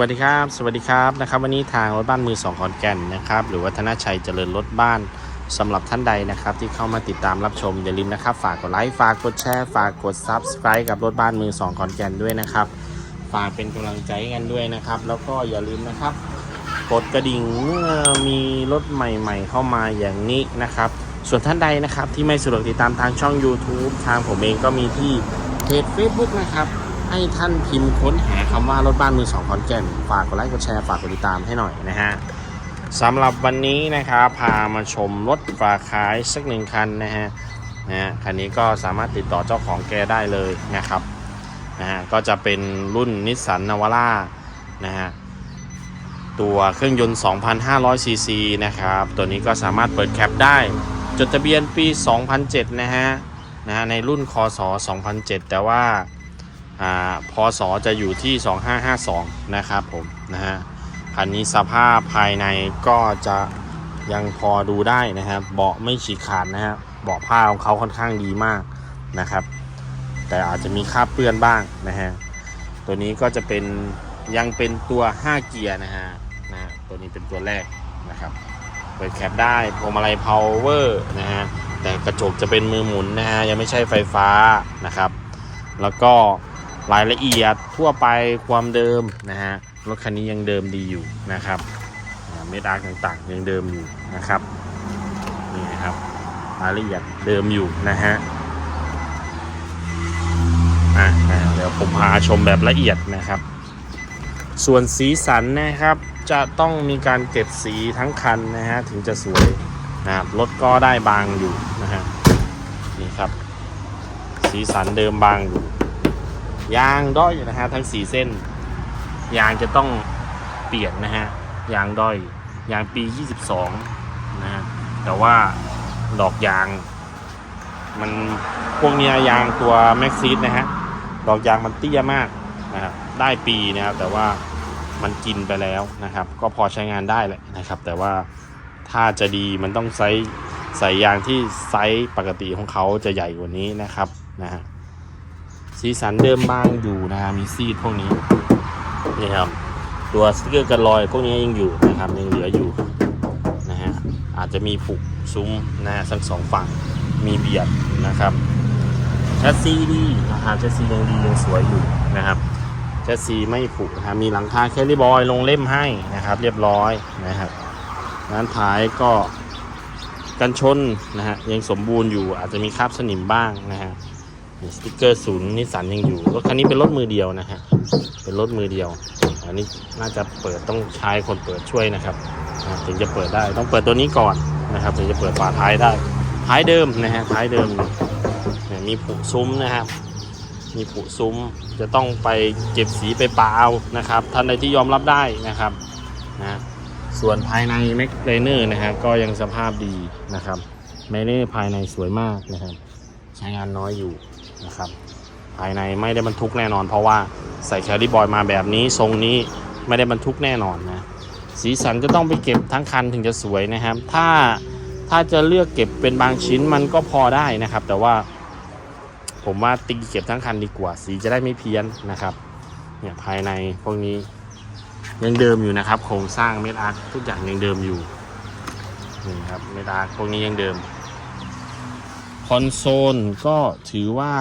วัสดีครับ สวัสดีครับนะครับ วันนี้ทางรถบ้านมือสองขอนแก่นนะครับ หรือวัฒนชัยเจริญรถบ้านสำหรับท่านใดนะครับ ที่เข้ามาติดตามรับชมอย่าลืมนะครับ ฝากกดไลค์ฝากกดแชร์ฝากกด Subscribe กับรถบ้านมือสองขอนแก่นด้วยนะครับ ฝากเป็นกำลังใจกันด้วยนะครับ แล้วก็อย่าลืมนะครับกดกระดิ่งเมื่อมีรถใหม่ๆ เข้ามาอย่างนี้นะครับ ส่วนท่านใดนะครับที่ไม่สะดวกติดตามทางช่อง YouTube ทางผมเองก็มีที่เพจ Facebook นะครับ ให้ท่านพิมพ์ค้นหาคำว่ารถบ้านมือสองขอนแก่น ฝากกดไลค์กดแชร์ฝากกดติดตามให้หน่อยนะฮะสำหรับวันนี้นะครับพามาชมรถฝากขายสักหนึ่งคันนะฮะนะฮะคันนี้ก็สามารถติดต่อเจ้าของแกได้เลยนะครับนะฮะก็จะเป็นรุ่นนิสสันนาวาร่านะฮะตัวเครื่องยนต์ 2,500 ซีซีนะครับ ตัวนี้ก็สามารถเปิดแคปได้ จดทะเบียนปี 2007 นะฮะนะฮะในรุ่นคศ 2007 แต่ว่าอ่า พศจะอยู่ที่ 2552 นะครับผมนะฮะคันนี้สภาพภายในก็จะยังพอดูได้นะครับ เบาะไม่ฉีกขาดนะฮะเบาะผ้าของเขาค่อนข้างดีมากนะครับ แต่อาจจะมีคราบเปื้อนบ้างนะฮะตัวนี้ก็จะเป็นยังเป็นตัว 5 เกียร์นะฮะนะฮะตัวนี้เป็นตัวแรกนะครับเปิดแคปได้พวงมาลัย power นะฮะแต่กระจกจะเป็นมือหมุนนะฮะยังไม่ใช่ไฟฟ้านะครับ แล้วก็ รายละเอียดทั่วไปความเดิมนะฮะรถคันนี้ยังเดิมดีอยู่นะครับเม็ดอาร์ต่างๆ ยังเดิมอยู่นะครับนี่นะครับรายละเอียดเดิมอยู่นะฮะอะอะเดี๋ยวผมพาชมแบบละเอียดนะครับ ส่วนสีสันนะครับจะต้องมีการเก็บสีทั้งคันนะฮะถึงจะสวยนะครับรถก็ได้บางอยู่นะฮะนี่ครับ สีสันเดิมบางอยู่ ยางด้อยนะฮะทั้งสีเส้น ยางจะต้องเปลี่ยนนะฮะยางด้อยยางปี 22 นะฮะแต่ว่าดอกยาง มันพวกเนี้ยยางตัวแม็กซีดนะฮะดอกยางมันเตี้ยมากนะครับได้ปีนะครับแต่ว่ามันกินไปแล้วนะครับ ก็พอใช้งานได้แหละนะครับ แต่ว่าถ้าจะดีมันต้องใช้ใส่ยางที่ไซส์ปกติของเขาจะใหญ่กว่านี้นะครับนะฮะ สีสันเดิมบ้างอยู่นะฮะมีซีดพวกนี้นี่ครับตัวสติกเกอร์กันรอยพวกนี้ยังอยู่นะครับยังเหลืออยู่นะฮะอาจจะมีผุซุ้มนะฮะทั้งสองฝั่งมีเบียดนะครับแชสซีดีนะครับแชสซียังดียังสวยอยู่นะครับแชสซีไม่ผุนะมีหลังคาแคลิบอยลงเล่มให้นะครับ เรียบร้อยนะครับงานท้ายก็กันชนนะฮะยังสมบูรณ์อยู่อาจจะมีคราบสนิมบ้างนะฮะ มีสติกเกอร์ศูนย์นิสสันยังอยู่รถคันนี้เป็นรถมือเดียวนะฮะเป็นรถมือเดียว อันนี้น่าจะเปิดต้องใช้คนเปิดช่วยนะครับถึงจะเปิดได้ต้องเปิดตัวนี้ก่อนนะครับถึงจะเปิดฝาท้ายได้ท้ายเดิมนะฮะท้ายเดิมเนี่ยมีผุซุ้มนะครับมีผุซุ้มจะต้องไปเก็บสีไปปาเอานะครับท่านใดที่ยอมรับได้นะครับนะส่วนภายในแม็กเลเนอร์นะฮะก็ยังสภาพดีนะครับแมเนอร์ภายในสวยมากนะครับ ใช้งานน้อยอยู่ นะครับ ภายในไม่ได้บรรทุกแน่นอน เพราะว่าใส่แคริบอยมาแบบนี้ทรงนี้ไม่ได้บรรทุกแน่นอนนะสีสันจะต้องไปเก็บทั้งคันถึงจะสวยนะครับ ถ้าถ้าจะเลือกเก็บเป็นบางชิ้นมันก็พอได้นะครับ แต่ว่า ผมว่าตีเก็บทั้งคันดีกว่า สีจะได้ไม่เพี้ยนนะครับเนี่ยภายในพวกนี้ยังเดิมอยู่นะครับโครงสร้างเม็ดอาร์ทุกอย่างยังเดิมอยู่นี่ครับเม็ดอาร์พวกนี้ยังเดิม คอนโซลก็ถือว่า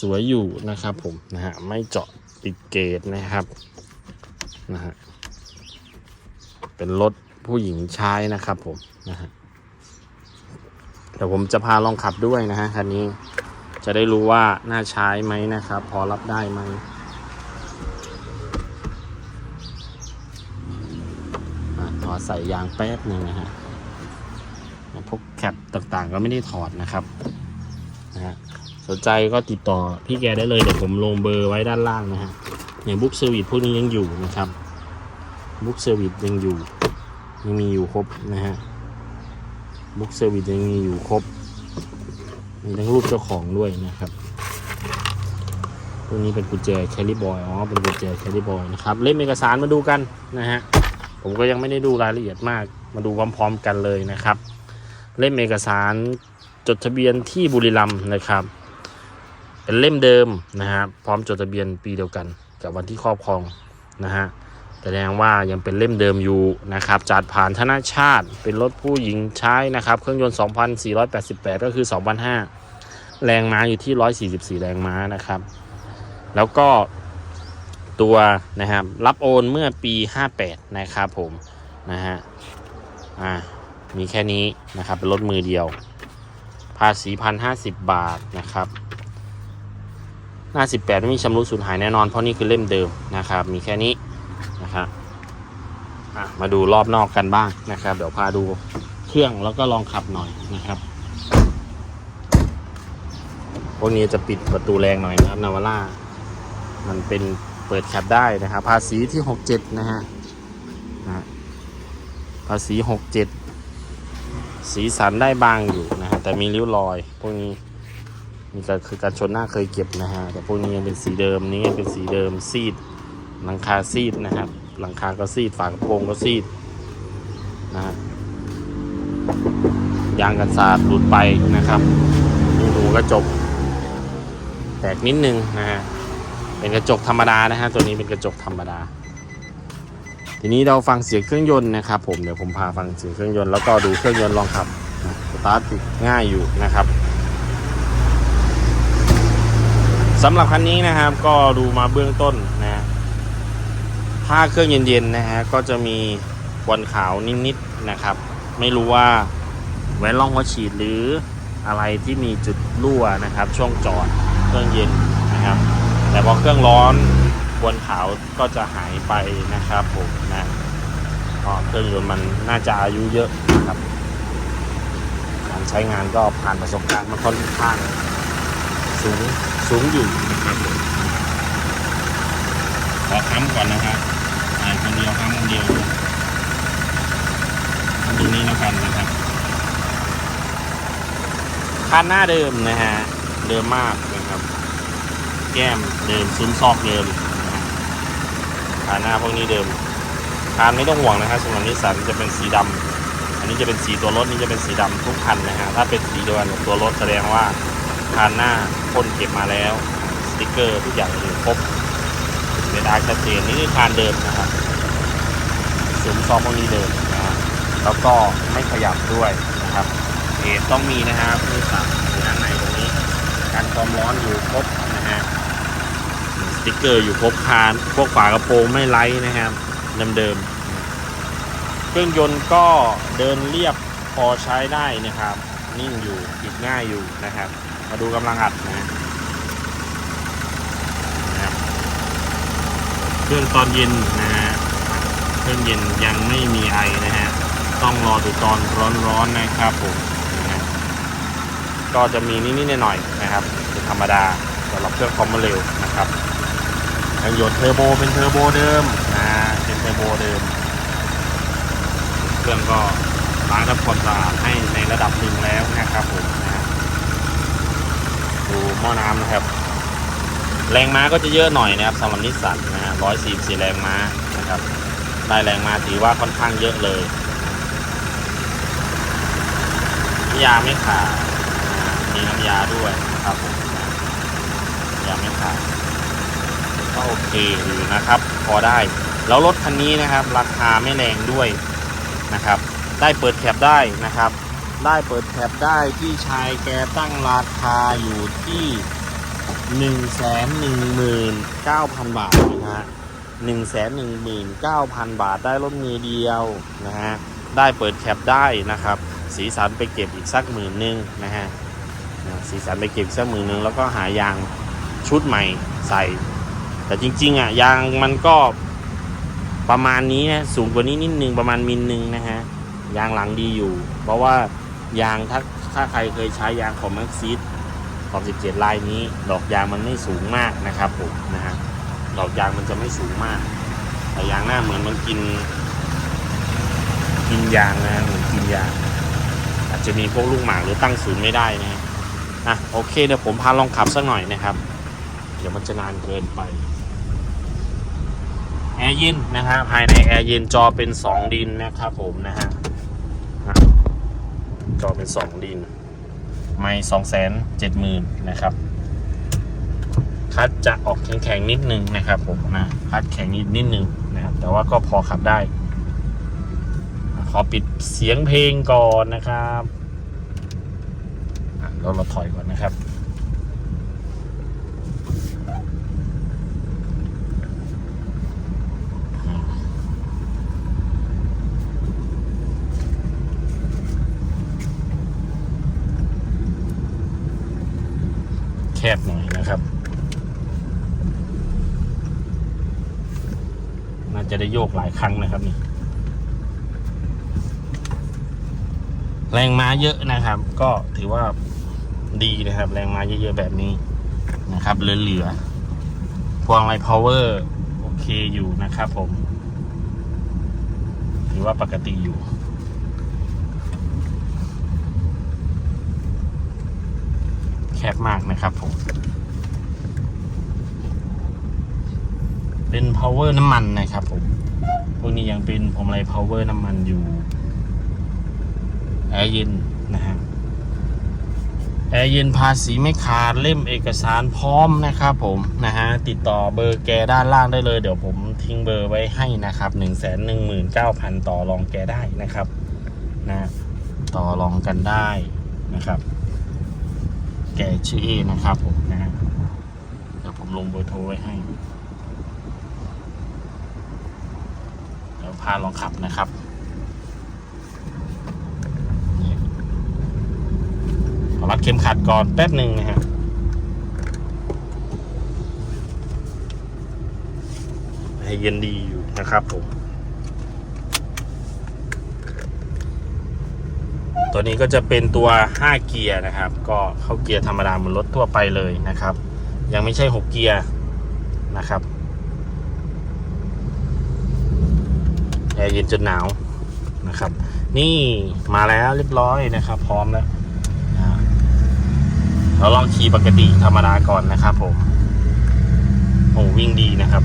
สวยอยู่นะครับผมนะฮะไม่เจาะติดเกตนะครับนะฮะเป็นรถผู้หญิงใช้นะครับผมนะฮะแต่ผมจะพาลองขับด้วยนะฮะคันนี้จะได้รู้ว่าน่าใช้ไหมนะครับ พอรับได้ไหมอะขอใส่ยางแป๊บหนึ่งนะฮะ แคปต่างๆ ก็ไม่ได้ถอดนะครับนะฮะสนใจก็ติดต่อพี่แกได้เลยเดี๋ยวผมลงเบอร์ไว้ด้านล่างนะฮะอย่างบุ๊กเซอร์วิสพวกนี้ยังอยู่นะครับบุ๊กเซอร์วิสยังอยู่ยังมีอยู่ครบนะฮะบุ๊กเซอร์วิสยังมีอยู่ครบมีทั้งรูปเจ้าของด้วยนะครับตัวนี้เป็นกุญแจแคลิบอยอ๋อเป็นกุญแจแคลิบอยนะครับเล่มเอกสารมาดูกันนะฮะผมก็ยังไม่ได้ดูรายละเอียดมากมาดูพร้อมๆกันเลยนะครับ เล่มเอกสารจดทะเบียนที่บุรีรัมย์นะครับ เป็นเล่มเดิมนะฮะพร้อมจดทะเบียนปีเดียวกัน กับวันที่ครอบครองนะฮะแสดงว่ายังเป็นเล่มเดิมอยู่นะครับจัดผ่านธนาชาติเป็นรถผู้หญิงใช้นะครับเครื่องยนต์ 2,488 ก็คือ 2,500 แรงม้าอยู่ที่ 144 แรงม้านะครับ แล้วก็ตัวนะครับรับโอนเมื่อปี 58 นะครับผมนะฮะอ่า มีแค่นี้นะครับเป็นรถมือเดียว ภาษีพันห้าสิบบาทนะครับหน้า18ไม่มีชำรุดสูญหายแน่นอนเพราะนี่คือเล่มเดิมนะครับ มีแค่นี้นะครับมาดูรอบนอกกันบ้างนะครับ เดี๋ยวพาดูเครื่องแล้วก็ลองขับหน่อยนะครับพวกนี้จะปิดประตูแรงหน่อยนะครับนาวาร่ามันเป็นเปิดแคปได้นะครับ ภาษีที่67นะฮะนะฮะภาษี67 สีสันได้บางอยู่นะฮะแต่มีริ้วรอย พวกนี้นี่ก็คือการชนหน้าเคยเก็บนะฮะแต่พวกนี้ยังเป็นสีเดิมนี้ยังเป็นสีเดิมซีด หลังคาซีดนะครับ หลังคาก็ซีดฝากระโปรงก็ซีดนะฮะยางกันสาดหลุดไปนะครับดูหูกระจกแตกนิดนึงนะฮะเป็นกระจกธรรมดานะฮะตัวนี้เป็นกระจกธรรมดา ทีนี้เราฟังเสียงเครื่องยนต์นะครับ ผมเดี๋ยวผมพาฟังเสียงเครื่องยนต์แล้วก็ดูเครื่องยนต์ลองขับสตาร์ทง่ายอยู่นะครับสำหรับคันนี้นะครับ ก็ดูมาเบื้องต้นนะถ้าเครื่องเย็นๆนะฮะก็จะมีควันขาวนิดๆนะครับ ไม่รู้ว่าแหวนล่องหัวฉีดหรืออะไรที่มีจุดรั่วนะครับ ช่วงจอดเครื่องเย็นนะครับ แต่พอเครื่องร้อน วนขาวก็จะหายไปนะครับผมนะก็เครื่องยนต์มันน่าจะอายุเยอะนะครับการใช้งานก็ผ่านประสบการณ์มาค่อนข้างสูงสูงอยู่นะครับผมขอค้ำก่อนนะครับอ่านคนเดียวค้ำคนเดียวมาดูนี้แล้วกันนะครับคันหน้าเดิมนะฮะเดิมมากนะครับ แก้มเดิมซุ้มซอกเดิม นะฮะขาหน้าพวกนี้เดิมคานไม่ต้องห่วงนะครับสำหรับนิสสันจะเป็นสีดำอันนี้จะเป็นสีตัวรถนี่จะเป็นสีดำทุกคันนะฮะถ้าเป็นสีเดียวกันตัวรถแสดงว่าคานหน้าพ่นเก็บมาแล้วสติกเกอร์ทุกอย่างอยู่ครบเป็นอาร์ชัดเจนนี่คือคานเดิมนะครับซุ้มซอกพวกนี้เดิมนะฮะแล้วก็ไม่ขยับด้วยนะครับเอต้องมีนะครับนิสสันอยู่ด้านในตรงนี้การความร้อนอยู่ครบนะฮะ ติ๊กเกอร์อยู่ครบคาน พวกฝากระโปรงไม่ไล่นะครับเดิมๆเครื่องยนต์ก็เดินเรียบพอใช้ได้นะครับ นิ่งอยู่ติดง่ายอยู่นะครับ มาดูกำลังอัดนะครับเครื่องตอนเย็นนะฮะเครื่องเย็นยังไม่มีไอนะฮะต้องรอดูตอนร้อนๆนะครับผมนะฮะก็จะมีนิดๆหน่อยๆนะครับเป็นธรรมดาสำหรับเครื่องคอมมเร็วนะครับ เครงยนต์เทอร์โบเป็นเทอร์โบเดิมนะเป็นเทอร์โบเดิม เครื่องก็ล้างทำความสะอาดให้ในระดับหนึ่งแล้วนะครับผมนะดูหม้อน้ำนะครับ แรงม้าก็จะเยอะหน่อยนะครับสำหรับนิสสันนะร้อยสี่สี่แรงม้านะครับ ได้แรงม้าถือว่าค่อนข้างเยอะเลยยาไม่ขาดมีน้ำยาด้วยนะครับผมนะยาไม่ขาด โอเคอยู่นะครับ พอได้ แล้วรถคันนี้นะครับ ราคาไม่แรงด้วยนะครับ ได้เปิดแคปได้นะครับ ได้เปิดแคปได้ที่ชายแกตั้งราคาอยู่ที่หนึ่งแสนหนึ่งหมื่นเก้าพันบาทนะฮะหนึ่งแสนหนึ่งหมื่นเก้าพันบาทได้รถมือเดียวนะฮะได้เปิดแคปได้นะครับ สีสันไปเก็บอีกสักหมื่นหนึ่งนะฮะสีสันไปเก็บสักหมือนึงแล้วก็หายางชุดใหม่ใส่ แต่จริง ๆ อะ ยางมันก็ประมาณนี้นะ สูงกว่านี้นิดนึงประมาณมิลนึงนะฮะ ยางหลังดีอยู่ เพราะว่ายางถ้าถ้าใครเคยใช้ยางของแม็กซิสของ17 ลายนี้ ดอกยางมันไม่สูงมากนะครับผมนะฮะ ดอกยางมันจะไม่สูงมาก แต่ยางหน้าเหมือนมันกิน กินยางนะเหมือนกินยาง อาจจะมีพวกลูกหมากหรือตั้งศูนย์ไม่ได้นะอะโอเคเดี๋ยวผมพาลองขับสักหน่อยนะครับ เดี๋ยวมันจะนานเกินไป แอร์เย็นนะฮะภายในแอร์เย็นจอเป็น2ดินนะครับผมนะฮะจอเป็น2ดิน ไม่สองแสนเจ็ดหมื่นนะครับคัดจะออกแข็งๆนิดนึงนะครับผมนะคัดแข็งนิดนิดนึงนะครับ แต่ว่าก็พอขับได้ ขอปิดเสียงเพลงก่อนนะครับอะเราเราถอยก่อนนะครับ บหน่อยนะครับ น่าจะได้โยกหลายครั้งนะครับนี่แรงม้าเยอะนะครับ ก็ถือว่าดีนะครับ แรงม้าเยอะๆแบบนี้นะครับเหลือๆพวงไลพาวเวอร์โอเคอยู่นะครับผม ถือว่าปกติอยู่ แค บมากนะครับผม เป็น power น้ำมันนะครับผม พวกนี้ยังเป็นผมอะไร power น้ำมันอยู่ แอร์เย็นนะฮะ แอร์เย็นภาษีไม่ขาดเล่มเอกสารพร้อมนะครับผมนะฮะ ติดต่อเบอร์แกด้านล่างได้เลย เดี๋ยวผมทิ้งเบอร์ไว้ให้นะครับ1 1 9 0 0 0ต่อรองแกได้นะครับนะต่อรองกันได้นะครับ แกชื่อเอนะครับผมนะฮะเดี๋ยวผมลงเบอร์โทรไว้ให้เดี๋ยวพาลองขับนะครับขอรัดเข็มขัดก่อนแป๊บหนึ่งนะฮะให้เย็นดีอยู่นะครับผม ตัวนี้ก็จะเป็นตัว 5 เกียร์นะครับ ก็เข้าเกียร์ธรรมดาเหมือนรถทั่วไปเลยนะครับ ยังไม่ใช่ 6 เกียร์นะครับแอร์เย็นจนหนาวนะครับ นี่มาแล้วเรียบร้อยนะครับ พร้อมแล้วเราลองขี่ปกติธรรมดาก่อนนะครับผมโอ้วิ่งดีนะครับ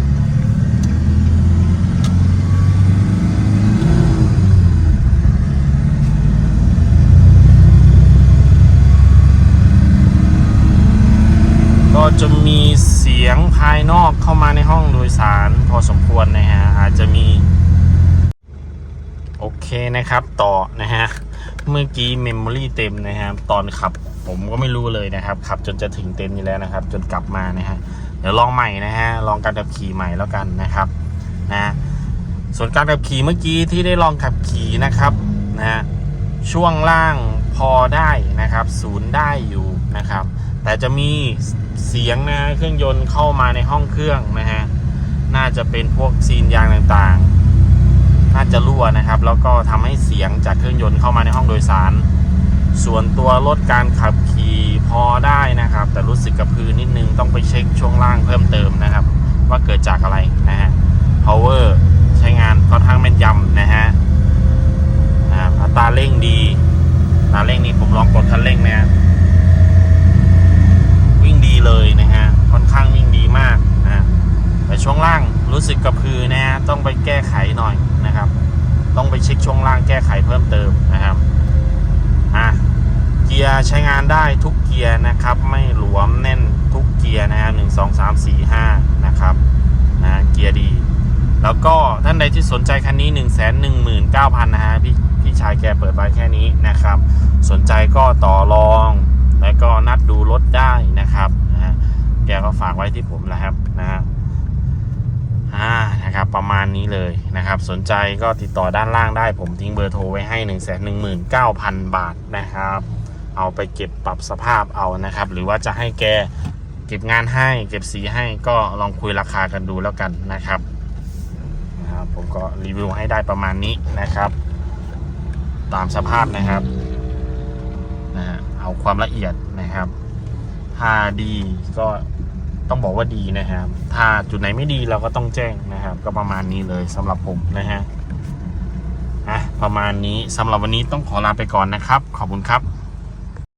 ก็จะมีเสียงภายนอกเข้ามาในห้องโดยสารพอสมควรนะฮะอาจจะมี โอเคนะครับต่อนะฮะเมื่อกี้เมมโมรี่เต็มนะครับตอนขับผมก็ไม่รู้เลยนะครับขับจนจะถึงเต็มอยู่แล้วนะครับ จนกลับมานะฮะเดี๋ยวลองใหม่นะฮะลองการขับขี่ใหม่แล้วกันนะครับนะส่วนการขับขี่เมื่อกี้ที่ได้ลองขับขี่นะครับนะฮะช่วงล่างพอได้นะครับ ศูนย์ได้อยู่นะครับ แต่จะมี เสียงนะฮะเครื่องยนต์เข้ามาในห้องเครื่องนะฮะน่าจะเป็นพวกซีนยางต่างๆ น่าจะรั่วนะครับ แล้วก็ทำให้เสียงจากเครื่องยนต์เข้ามาในห้องโดยสาร ส่วนตัวรถการขับขี่พอได้นะครับ แต่รู้สึกกระพือนิดนึงต้องไปเช็คช่วงล่างเพิ่มเติมนะครับ ว่าเกิดจากอะไรนะฮะ power ใช้งานค่อนข้างแม่นยำนะฮะอ่าอัตราเร่งดีอัตราเร่งนี้ผมลองกดคันเร่งนะฮะวิ่งดีเลยนะฮะ ค่อนข้างวิ่งดีมากนะฮะ แต่ช่วงล่างรู้สึกกระพือนะฮะ ต้องไปแก้ไขหน่อยนะครับ ต้องไปเช็คช่วงล่างแก้ไขเพิ่มเติมนะครับอะเกียร์ใช้งานได้ทุกเกียร์นะครับ ไม่หลวมแน่นทุกเกียร์นะฮะหนึ่งสองสามสี่ห้านะครับนะเกียร์ดี แล้วก็ท่านใดที่สนใจคันนี้1นึ่งแสนหนึ่งหมื่นเก้าพันนะฮะพี่พี่ชายแกเปิดไว้แค่นี้นะครับ สนใจก็ต่อรอง แล้วก็นัดดูรถได้นะครับนะแกก็ฝากไว้ที่ผมนะครับนะ อ่านะครับประมาณนี้เลยนะครับ สนใจก็ติดต่อด้านล่างได้ผมทิ้งเบอร์โทรไว้ให้ 1 1 9 0 0 0 บาทนะครับ เอาไปเก็บปรับสภาพเอานะครับ หรือว่าจะให้แกเก็บงานให้ เก็บสีให้ก็ลองคุยราคากันดูแล้วกันนะครับนะครับ ผมก็รีวิวให้ได้ประมาณนี้นะครับ ตามสภาพนะครับนะฮะเอาความละเอียดนะครับถ้าดีก็ ต้องบอกว่าดีนะครับ ถ้าจุดไหนไม่ดีเราก็ต้องแจ้งนะครับ ก็ประมาณนี้เลยสำหรับผมนะฮะอะประมาณนี้สำหรับวันนี้ต้องขอลาไปก่อนนะครับ ขอบคุณครับ